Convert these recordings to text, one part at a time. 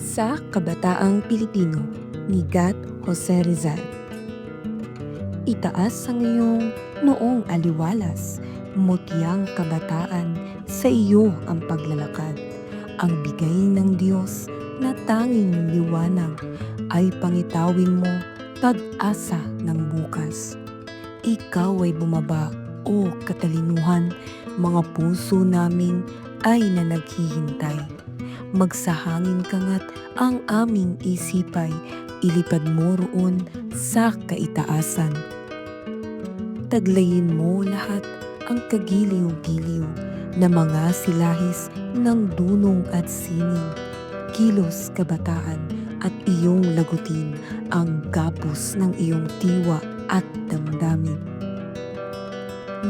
sa Kabataang Pilipino ni Gat Jose Rizal. Itaas ang iyong noong aliwalas, mutiyang kabataan, sa iyo ang paglalakad. Ang bigay ng Diyos na tanging liwanag ay pangitawin mo pag-asa ng bukas. Ikaw ay bumaba o katalinuhan, mga puso namin ay na naghihintay. Magsahangin ka nga't ang aming isipay, ilipad mo roon sa kaitaasan. Taglayin mo lahat ang kagiliw-giliw na mga silahis ng dunong at sining, kilos kabataan at iyong lagutin ang gapos ng iyong tiwa at damdamin.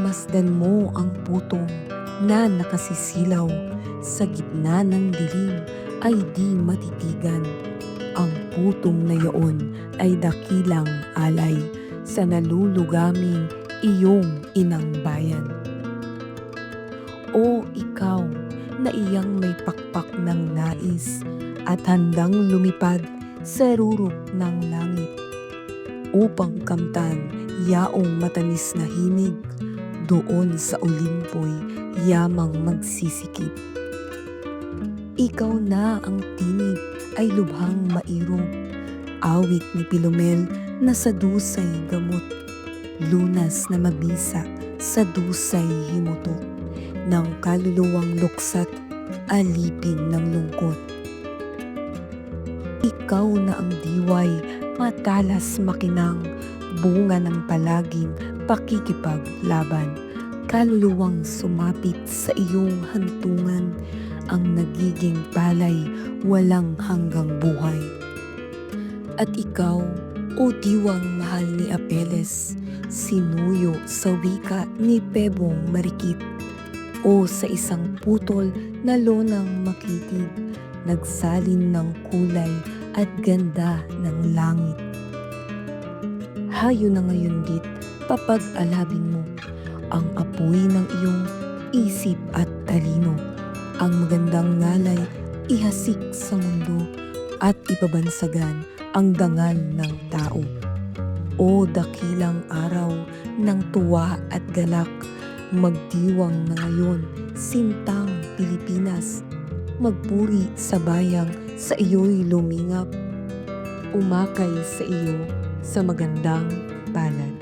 Masdan mo ang putong na nakasisilaw sa gitna ng dilim ay di matitigan. Ang putong na yaon ay dakilang alay sa nalulugaming iyong inang bayan. O ikaw na iyang may pakpak ng nais at handang lumipad sa rurok ng langit upang kamtan yaong matamis na himig doon sa Olimpo'y yamang magsisikip. Ikaw na ang tinig ay lubhang mairog, awit ni Pilomel na sa dusay gamot, lunas na mabisa sa dusay himutok, ng kaluluwang luksat, alipin ng lungkot. Ikaw na ang diway, matalas makinang, bunga ng palaging pakikipaglaban. Kaluluwang sumapit sa iyong hantungan, ang nagiging palay walang hanggang buhay. At ikaw, o diwang mahal ni Apeles, sinuyo sa wika ni Pebong Marikit, o sa isang putol na lonang makitig, nagsalin ng kulay at ganda ng langit. Hayo na ngayon dit, papag-alabin mo ang apoy ng iyong isip at talino. Ang magandang ngalay ihasik sa mundo at ipabansagan ang dangal ng tao. O dakilang araw ng tuwa at galak, magdiwang na ngayon, sintang Pilipinas, magpuri sa bayang sa iyo'y lumingap, umakay sa iyo sa magandang palad.